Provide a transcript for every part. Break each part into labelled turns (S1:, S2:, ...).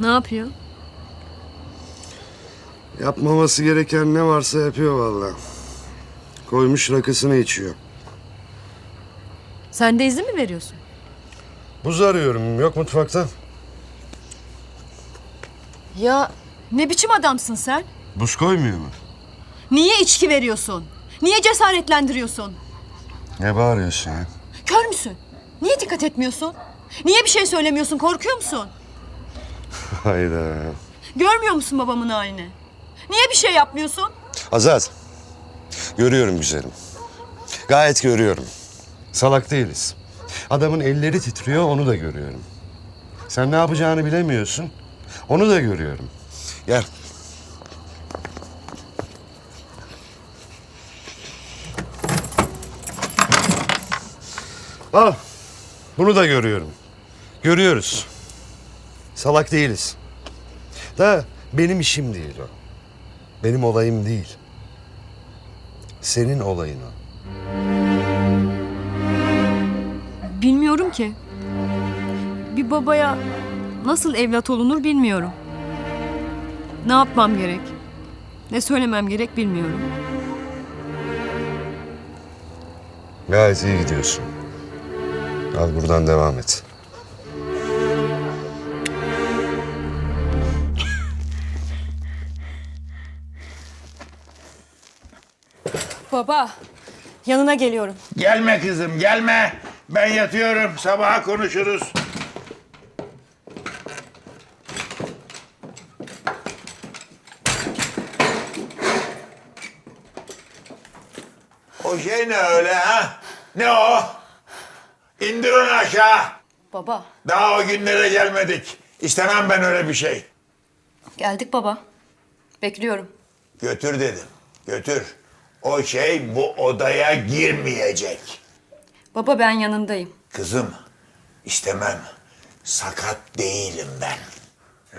S1: Ne yapıyor?
S2: Yapmaması gereken ne varsa yapıyor vallahi. Koymuş rakısını içiyor.
S1: Sen de izin mi veriyorsun?
S2: Buz arıyorum. Yok mutfakta.
S1: Ya ne biçim adamsın sen?
S2: Buz koymuyor mu?
S1: Niye içki veriyorsun? Niye cesaretlendiriyorsun?
S2: Ne bağırıyorsun ya?
S1: Kör müsün? Niye dikkat etmiyorsun? Niye bir şey söylemiyorsun? Korkuyor musun?
S2: Hayda.
S1: Görmüyor musun babamın halini? Niye bir şey yapmıyorsun?
S2: Azat. Görüyorum güzelim. Gayet görüyorum. Salak değiliz. Adamın elleri titriyor onu da görüyorum. Sen ne yapacağını bilemiyorsun. Onu da görüyorum. Gel. Al. Bunu da görüyorum. Görüyoruz. Salak değiliz. Da benim işim değil o. Benim olayım değil. Senin olayın o.
S1: Bilmiyorum ki. Bir babaya nasıl evlat olunur bilmiyorum. Ne yapmam gerek? Ne söylemem gerek bilmiyorum.
S2: Gayet iyi gidiyorsun. Al buradan devam et.
S1: Baba, yanına geliyorum.
S3: Gelme kızım gelme. Ben yatıyorum. Sabaha konuşuruz. O şey ne öyle ha? Ne o? İndir onu aşağı.
S1: Baba,
S3: Daha o günlere gelmedik. İstemem ben öyle bir şey.
S1: geldik baba. Bekliyorum.
S3: Götür dedim. Götür. O şey bu odaya girmeyecek.
S1: Baba ben yanındayım.
S3: Kızım, istemem. Sakat değilim ben.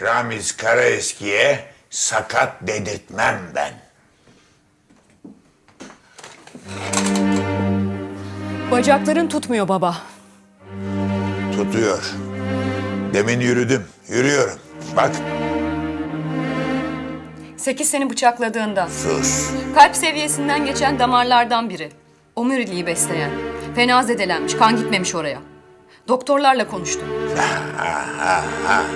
S3: Ramiz Karaeski'ye sakat dedirtmem ben.
S1: Bacakların tutmuyor baba.
S3: Tutuyor. Demin yürüdüm, yürüyorum. Bak,
S1: Sekiz seni bıçakladığında.
S3: sus.
S1: Kalp seviyesinden geçen damarlardan biri. Omuriliği besleyen. Fena zedelenmiş, kan gitmemiş oraya. Doktorlarla konuştum.
S3: Ha,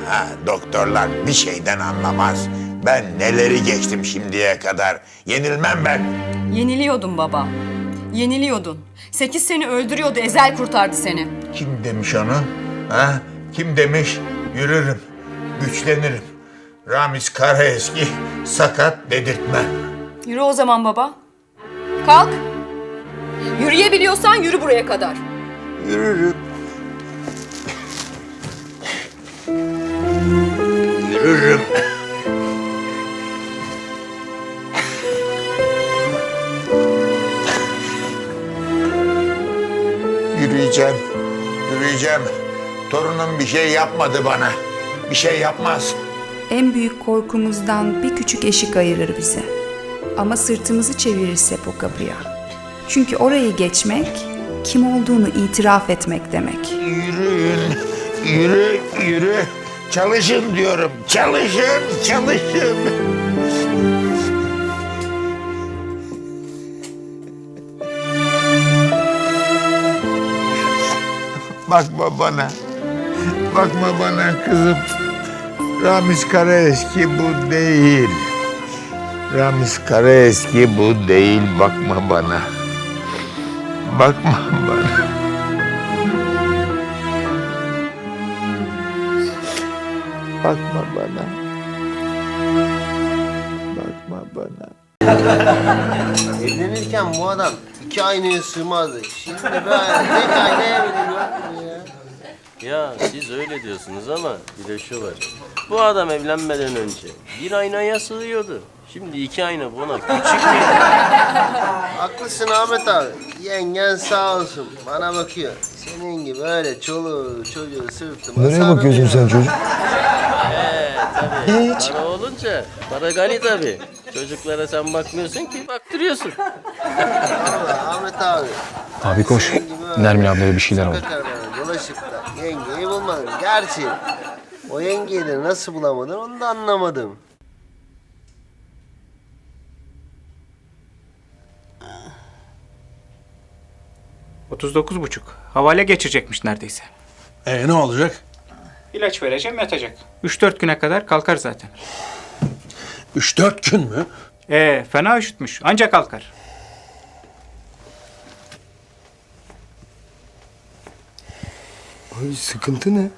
S3: ha, doktorlar bir şeyden anlamaz. Ben neleri geçtim şimdiye kadar. Yenilmem ben.
S1: Yeniliyordun baba. Yeniliyordun. Sekiz seni öldürüyordu, Ezel kurtardı seni.
S3: Kim demiş onu? Ha? Kim demiş? Yürürüm, güçlenirim. Ramiz Karaeski sakat dedirtmem.
S1: Yürü o zaman baba. Kalk. Yürüyebiliyorsan yürü buraya kadar.
S3: Yürürüm. Yürürüm. Yürüyeceğim. Yürüyeceğim. Torunum bir şey yapmadı bana. Bir şey yapmaz.
S4: En büyük korkumuzdan bir küçük eşik ayırır bizi. Ama sırtımızı çevirirsek o kapıya. Çünkü orayı geçmek, kim olduğunu itiraf etmek demek.
S3: Yürüyün. Yürü, yürü. Çalışın diyorum. Çalışın, çalışın. Bakma bana. Bakma bana kızım. Ramiz Karaeski bu değil. Ramiz Karaeski bu değil. Bakma bana. Bakma bana. Bakma bana. Bakma bana.
S5: Evlenirken bu adam iki aynaya sığmazdı. Şimdi böyle tek aynaya ya.
S6: Ya siz öyle diyorsunuz ama bir de şu var. Bu adam evlenmeden önce bir aynaya sığıyordu. Şimdi iki ayna buna küçük bir...
S5: Haklısın Ahmet abi. Yengen sağ olsun bana bakıyor. Senin gibi öyle çoluğu çocuğu sırtıma
S2: Nereye bakıyorsun sen çocuk?
S6: Tabii. Para olunca para gali tabii. Çocuklara sen bakmıyorsun ki baktırıyorsun.
S5: Ahmet abi.
S7: Abi koş. Nermin ablaya bir şeyler oldu.
S5: Bulmadın. Gerçi O yengeyi de nasıl bulamadın onu da anlamadım.
S7: Otuz buçuk. Havale geçirecekmiş neredeyse.
S8: E ne olacak?
S7: İlaç vereceğim yatacak. 3-4 güne kadar kalkar zaten.
S8: 3-4 gün mü?
S7: Ee, fena üşütmüş. Ancak kalkar.
S9: Ay sıkıntı ne?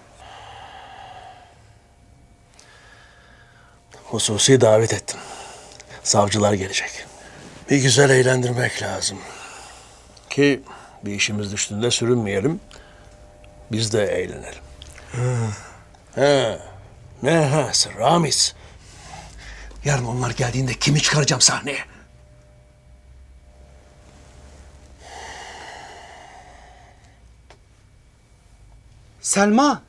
S8: Hususi davet ettim. Savcılar gelecek. Bir güzel eğlendirmek lazım. Ki bir işimiz düştüğünde sürünmeyelim. Biz de eğlenelim. He. Ne ha Ramiz. Yarın onlar geldiğinde kimi çıkaracağım sahneye?
S10: Selma.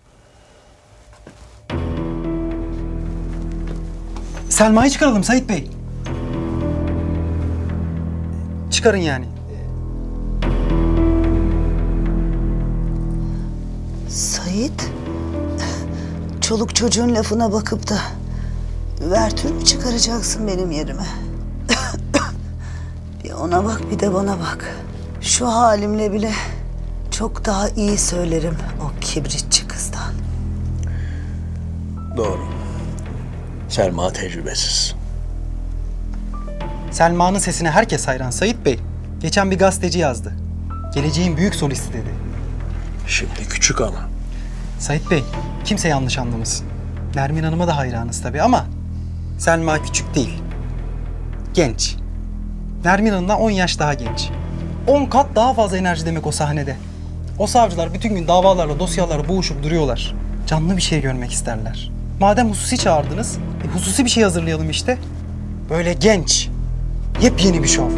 S10: Selma'yı çıkaralım Sait Bey. Çıkarın yani.
S11: Sait, çoluk çocuğun lafına bakıp da vertür mü çıkaracaksın benim yerime? bir ona bak bir de bana bak. Şu halimle bile çok daha iyi söylerim o kibritçi kızdan.
S8: Doğru. Selma tecrübesiz.
S10: Selma'nın sesine herkes hayran Sait Bey. Geçen bir gazeteci yazdı. Geleceğin büyük solisti dedi.
S8: Şimdi küçük ama.
S10: Sait Bey, kimse yanlış anlamasın. Nermin Hanım'a da hayranız tabii ama Selma küçük değil. Genç. Nermin Hanım'dan 10 yaş daha genç. 10 kat daha fazla enerji demek o sahnede. O savcılar bütün gün davalarla, dosyalarla boğuşup duruyorlar. Canlı bir şey görmek isterler. Madem hususi çağırdınız, e, hususi bir şey hazırlayalım işte. Böyle genç, yepyeni bir şov.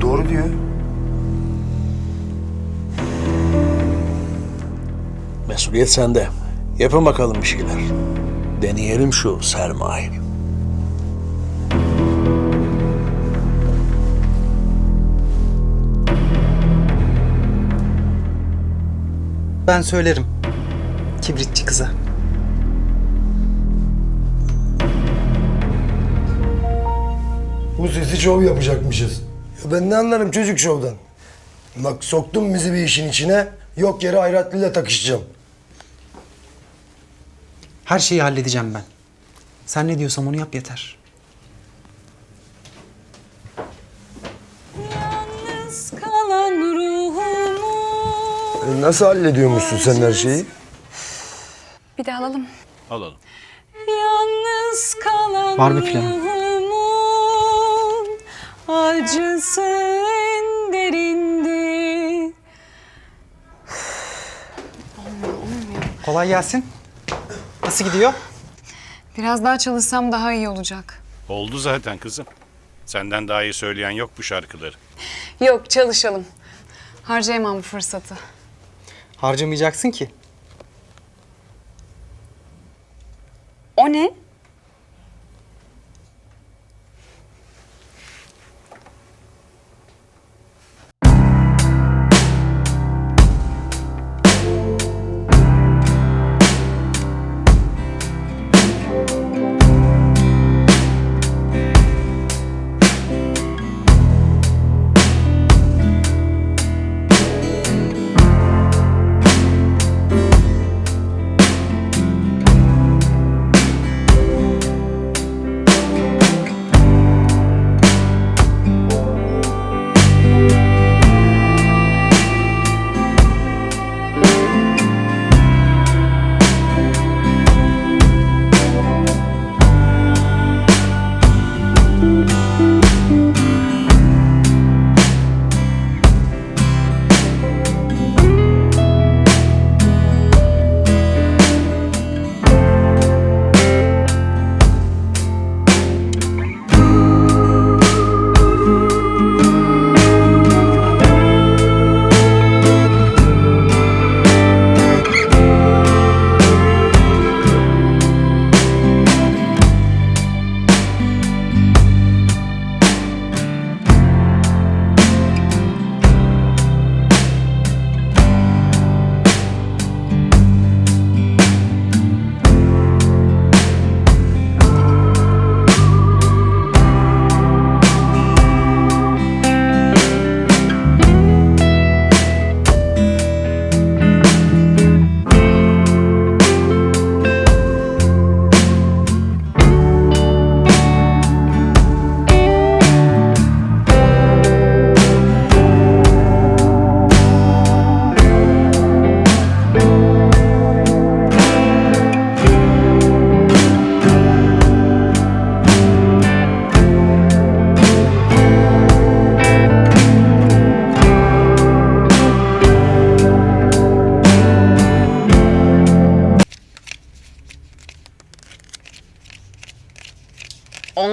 S9: Doğru diyor.
S8: Mesuliyet sende. Yapın bakalım bir şeyler. Deneyelim şu sermaye.
S10: Ben söylerim. Kibritçi kıza.
S9: Bu sesi şov yapacakmışız. Ya ben ne anlarım çocuk şovdan. Bak soktun bizi bir işin içine. Yok yere Hayratlı'yla takışacağım.
S10: Her şeyi halledeceğim ben. Sen ne diyorsam onu yap yeter.
S1: Kalan ruhumu
S9: E, nasıl hallediyormuşsun sen her şeyi?
S1: Bir de alalım.
S8: Alalım.
S1: Yalnız kalan
S10: Var bir planı.
S1: ruhumun acısı en derindi.
S10: Kolay gelsin. Nasıl gidiyor?
S12: Biraz daha çalışsam daha iyi olacak.
S13: Oldu zaten kızım. Senden daha iyi söyleyen yok bu şarkıları.
S12: Yok çalışalım. Harcayamam bu fırsatı.
S10: Harcamayacaksın ki.
S12: O ne?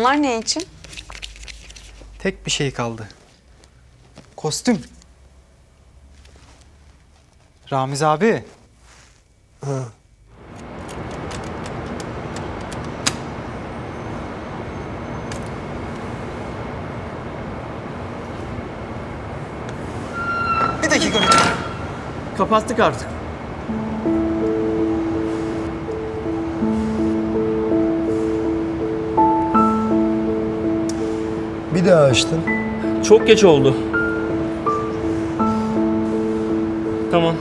S12: Bunlar ne için?
S10: Tek bir şey kaldı. Kostüm. Ramiz abi. Bir dakika.
S6: Kapattık artık.
S9: Bir daha açtın.
S6: Çok geç oldu. Tamam.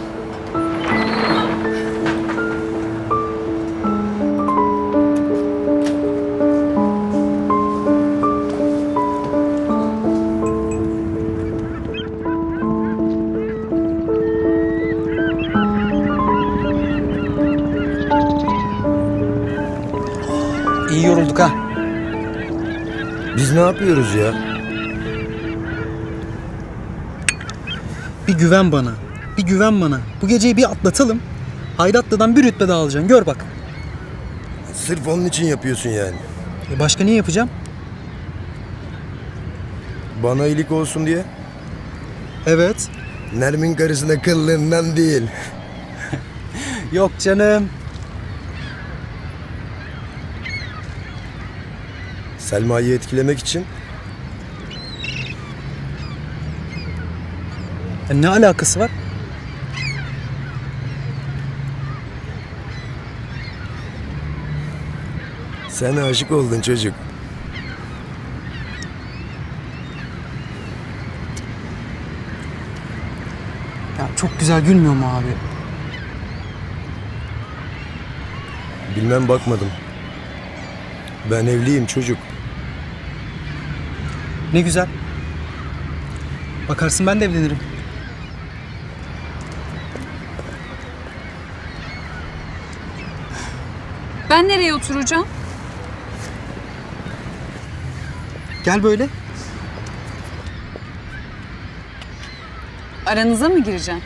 S9: Yapıyoruz ya?
S10: Bir güven bana. Bir güven bana. Bu geceyi bir atlatalım. Hayratlı'dan bir rütbe daha alacaksın. Gör bak.
S9: Sırf onun için yapıyorsun yani.
S10: E başka ne yapacağım?
S9: Bana iyilik olsun diye.
S10: Evet.
S9: Nermin karısına kıllığından değil.
S10: Yok canım.
S9: Selma'yı etkilemek için
S10: Ya ne alakası var?
S9: sen aşık oldun çocuk.
S10: Ya çok güzel gülmüyor mu abi?
S9: Bilmem bakmadım. Ben evliyim çocuk.
S10: Ne güzel. Bakarsın ben de evlenirim.
S12: Ben nereye oturacağım?
S10: Gel böyle.
S12: Aranıza mı gireceğim?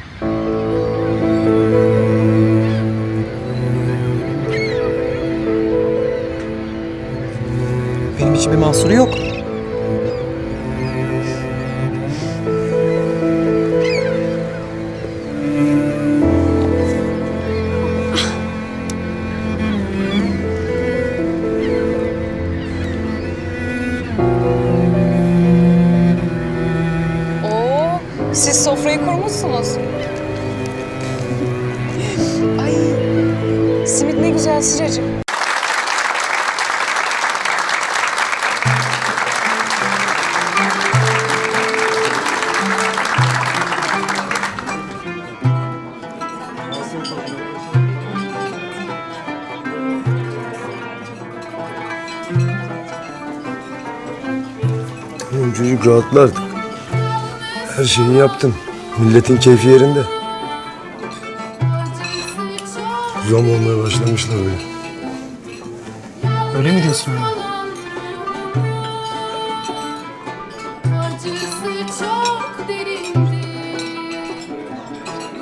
S10: Benim için bir mahsuru yok.
S9: Benim çocuk rahatla artık. Her şeyi yaptım. Milletin keyfi yerinde. Zam olmaya başlamışlar böyle.
S10: Öyle mi diyorsun abi?
S14: Acısı çok derindi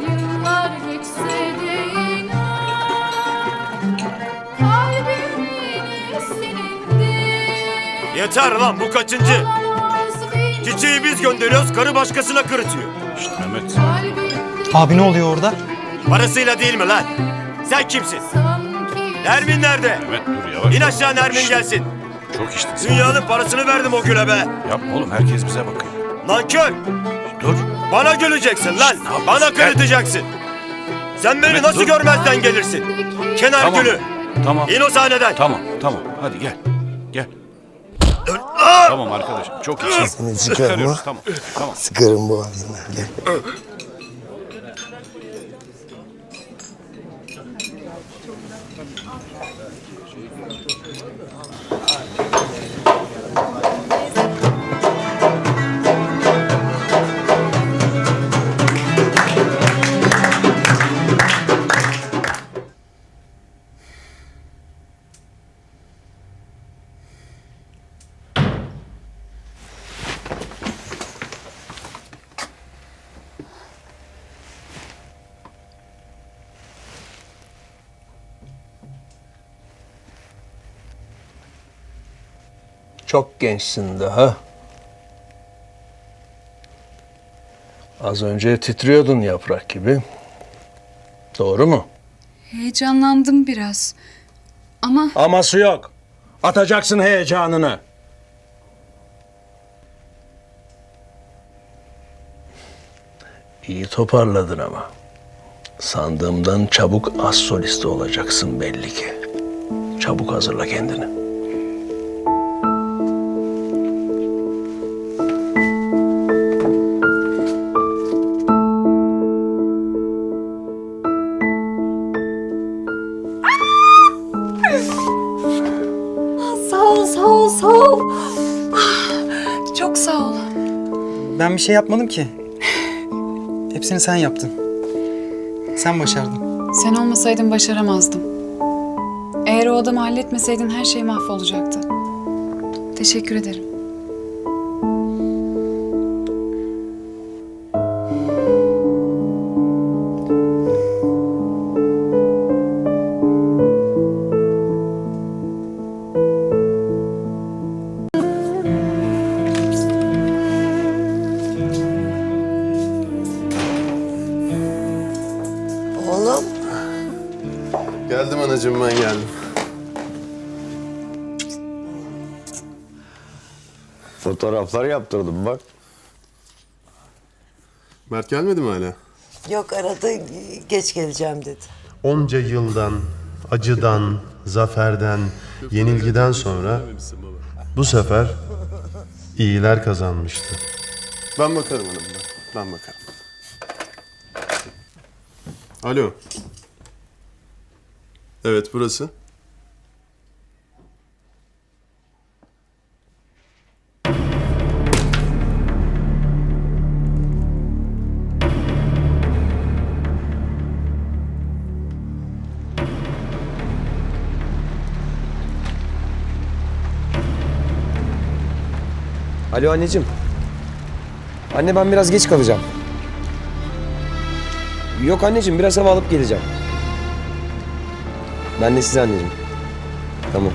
S14: Yıllar geçse de inan Kalbim yine senindi
S6: Yeter lan bu kaçıncı? Çiçeği biz gönderiyoruz, karı başkasına kırıtıyor.
S13: İşte Mehmet.
S10: Abi ne oluyor orada?
S6: Parasıyla değil mi lan? Sen kimsin? Nermin nerede?
S13: Mehmet dur yavaş.
S6: İn aşağı Nermin gelsin.
S13: Çok içtin sen.
S6: Dünyanın parasını verdim o güle be.
S13: Yapma oğlum herkes bize bakıyor.
S6: Nankör.
S13: Dur.
S6: Bana güleceksin lan.
S13: ne yapıyorsun?
S6: Bana
S13: Gel.
S6: kırıtacaksın. Sen beni
S13: Mehmet,
S6: nasıl
S13: dur.
S6: görmezden gelirsin? Kenar
S13: Tamam.
S6: gülü.
S13: Tamam.
S6: İn o sahneden.
S13: Tamam tamam hadi gel. Gel. Tamam arkadaşım çok içtin.
S9: Seni çıkarma.
S13: Tamam. Tamam.
S9: Sıkarım boğazını. Gel.
S8: Çok gençsin daha. Az önce titriyordun yaprak gibi. Doğru mu?
S12: Heyecanlandım biraz. Ama
S8: Aması yok. Atacaksın heyecanını. İyi toparladın ama. Sandığımdan çabuk az solisti olacaksın belli ki. Çabuk hazırla kendini.
S10: Ben bir şey yapmadım ki. Hepsini sen yaptın. Sen başardın.
S12: Sen olmasaydın başaramazdım. Eğer o adamı halletmeseydin her şey mahvolacaktı. Teşekkür ederim.
S2: Fotoğraflar yaptırdım bak.
S5: Mert gelmedi mi hala?
S11: yok arada geç geleceğim dedi.
S15: Onca yıldan, acıdan, zaferden, yenilgiden sonra bu sefer iyiler kazanmıştı.
S5: Ben bakarım hanım ben. Ben bakarım. Alo. Evet burası.
S16: Alo anneciğim. Anne ben biraz geç kalacağım. Yok anneciğim biraz hava alıp geleceğim. Ben de size anneciğim. Tamam.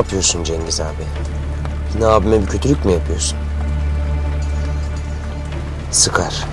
S16: Yapıyorsun Cengiz abi? Yine abime bir kötülük mü yapıyorsun? Sıkar.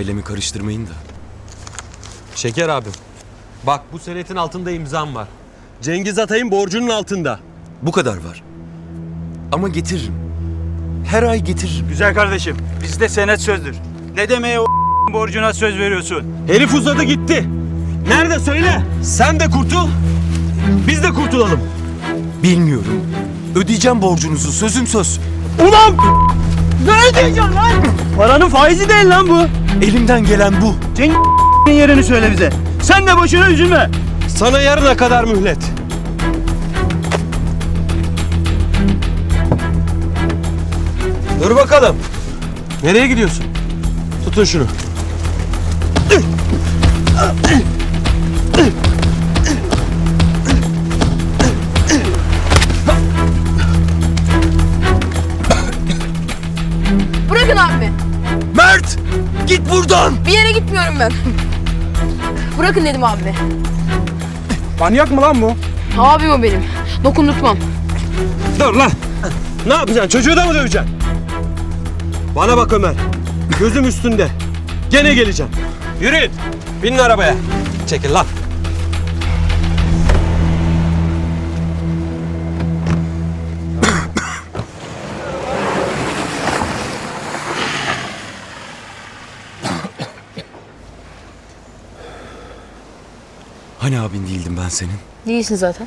S17: Ailemi karıştırmayın da. Şeker abim. Bak bu senetin altında imzam var. Cengiz Atay'ın borcunun altında. Bu kadar var. Ama getiririm. Her ay getiririm.
S7: Güzel kardeşim. Bizde senet sözdür. Ne demeye o borcuna söz veriyorsun?
S17: Herif uzadı gitti. Nerede söyle? Sen de kurtul. Biz de kurtulalım. Bilmiyorum. Ödeyeceğim borcunuzu. Sözüm söz. Ulan! Ne ödeyeceksin lan? Paranın faizi değil lan bu. Elimden gelen bu.
S7: Senin yerini söyle bize. Sen de boşuna üzülme.
S17: Sana yarına kadar mühlet. Dur bakalım. Nereye gidiyorsun? Tutun şunu. Buradan!
S18: Bir yere gitmiyorum ben. Bırakın dedim abime.
S7: Manyak mı lan bu?
S18: Abim o benim. Dokundurtmam.
S17: Dur lan! Ne yapacaksın? Çocuğu da mı döveceksin? Bana bak Ömer. Gözüm üstünde. Gene geleceğim. Yürüyün. Binin arabaya. Çekil lan. Hani abin değildim ben senin?
S18: Değilsin zaten.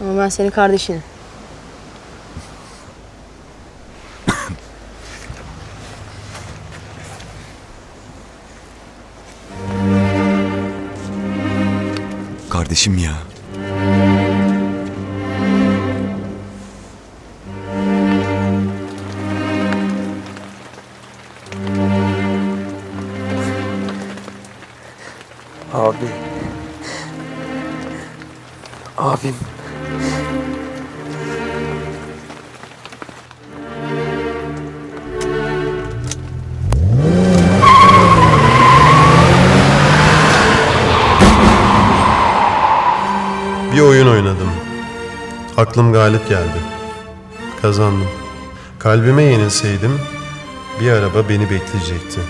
S18: Ama ben senin kardeşinim.
S17: Kardeşim ya.
S16: Abim.
S15: Bir oyun oynadım. Aklım galip geldi. Kazandım. Kalbime yenilseydim bir araba beni bekleyecekti.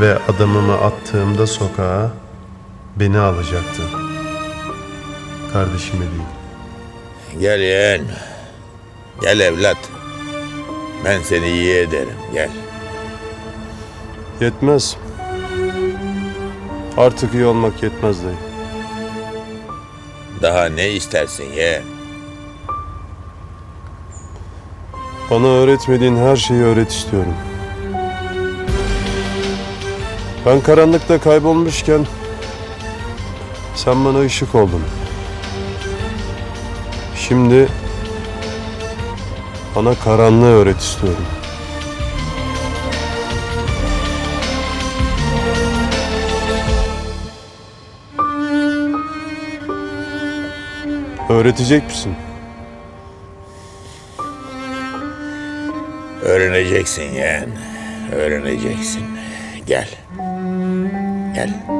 S15: Ve adamımı attığımda sokağa beni alacaktı. Kardeşime değil.
S3: Gel yeğen. Gel evlat. Ben seni iyi ederim. Gel.
S15: Yetmez. Artık iyi olmak yetmez dayı.
S3: Daha ne istersin yeğen?
S15: Bana öğretmediğin her şeyi öğret istiyorum. Ben karanlıkta kaybolmuşken sen bana ışık oldun. Şimdi bana karanlığı öğret istiyorum. Öğretecek misin?
S3: Öğreneceksin yeğen. Öğreneceksin. Gel. Gel.